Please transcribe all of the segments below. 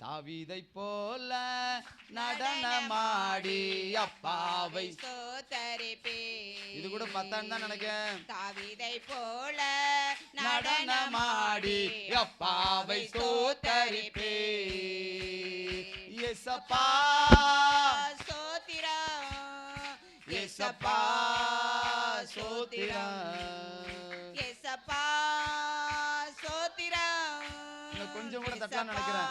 தாவீதை போல நடனமாடி அப்பாவை சோத்தரிப்பே இது கூட பத்தான்னு தான் நினைக்கிறேன் தாவிதை போல நடனமாடி அப்பாவை சோத்தரிப்பே எசப்பா சோத்திரம் எசப்பா சோத்திரம் எசப்பா இன்னும் கொஞ்சம் கூட தட்டலாம்னு நினைக்கிறேன்.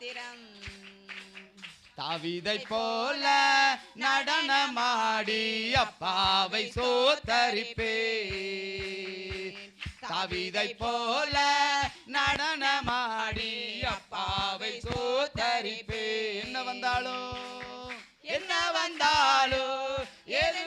சோத்திரம் தாவீதை போல நடனமாடி அப்பாவை சோத்தரிப்பே தாவீதை போல நடனமாடி அப்பாவை சோத்தரிப்பே என்ன வந்தாலும் என்ன வந்தாலும் எது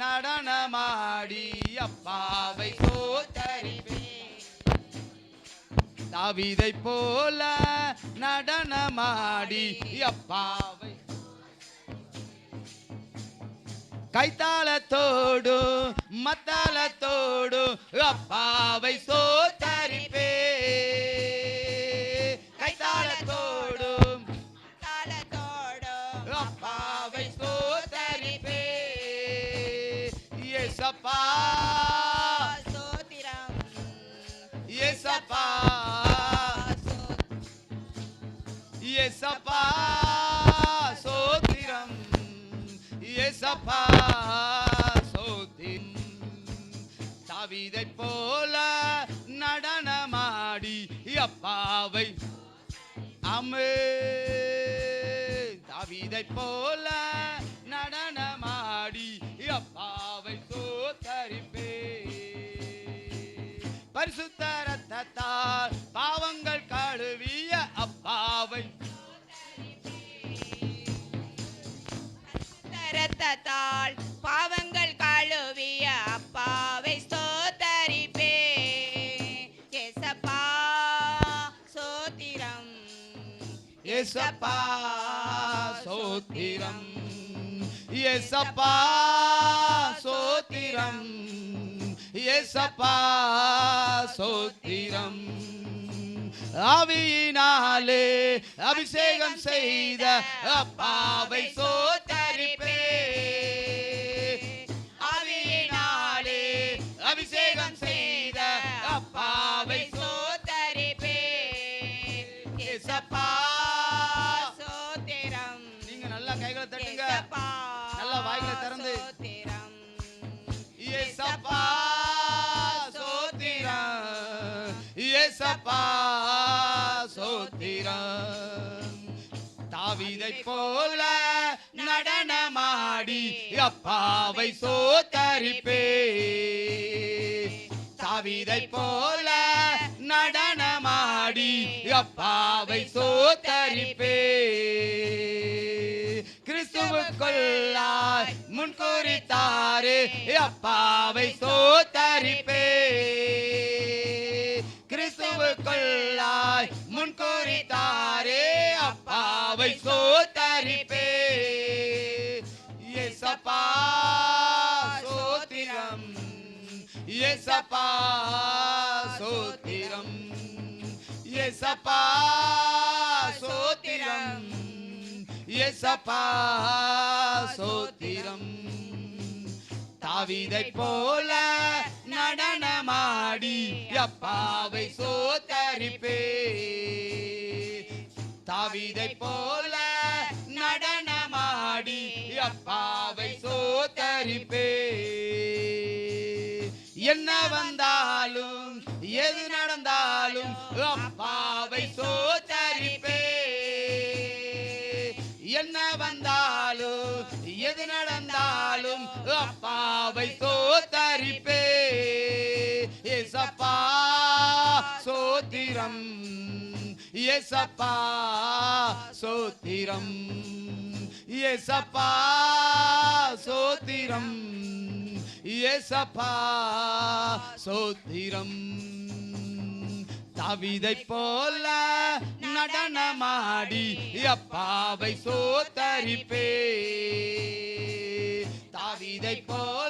நடனமாடி அப்பாவை சோத்தரிப்பே தாவீதை போல நடனமாடி அப்பாவை கைத்தாளத்தோடு மத்தாளத்தோடு அப்பாவை சோத்தரி ஏசப்பா. சோத்திரம் ஏசப்பா. ஏசப்பா. சோத்திரம். ஏசப்பா. சோத்திரம். தாவீதை போல நடனமாடி அப்பாவை. அமே. தாவீதை போல பரிசுத்த ரத்தத்தால் பாவங்கள் கழுவிய அப்பாவை. ரத்தத்தால் பாவங்கள் கழுவிய அப்பாவை ஸ்தோத்தரிப்பே. எசப்பா சோத்திரம். ஏசப்பா சோத்திரம். ஏசப்பா சோத்திரம். ஏசப்பா சோத்திரம். ஆவியினாலே அபிஷேகம் செய்த அப்பாவை சோத்தரிப்பே ஏசப்பா சோத்திரம் தாவீதை போல நடனமாடி அப்பாவை சோத்தரிப்பே. தாவிதை போல நடனமாடி அப்பாவை சோத்தரிப்பே. கிறிஸ்துவுக்குள்ளாய் முன்குறித்தாரே அப்பாவை சோத்தரிப்பே. கிறிஸ்துவுக்குள்ளாய் முன்குறித்தாரே அப்பாவை சோத்தரிப்பே ஏசப்பா சோத்திரம் ஏசப்பா சோத்திரம் ஏசப்பா சோத்திரம் ஏசப்பா சோத்திரம் தாவீதை போல நடனமாடி அப்பாவை சோத்தரிப்பே. தாவீதை போல நடனமாடி அப்பாவை சோத்தரிப்பே. என்ன வந்தாலும் எது நடந்தாலும் அப்பாவை சோத்தரிப்பே. என்ன வந்தாலும் எது நடந்தாலும் அப்பாவை சோத்தரிப்பே. ஏசப்பா சோத்தி சோத்திரம். ஏசப்பா சோத்திரம். ஏசப்பா சோத்திரம். ஏசப்பா சோத்திரம். தாவிதை போல நடனமாடி அப்பாவை சோத்தரிப்பே. தாவிதை போல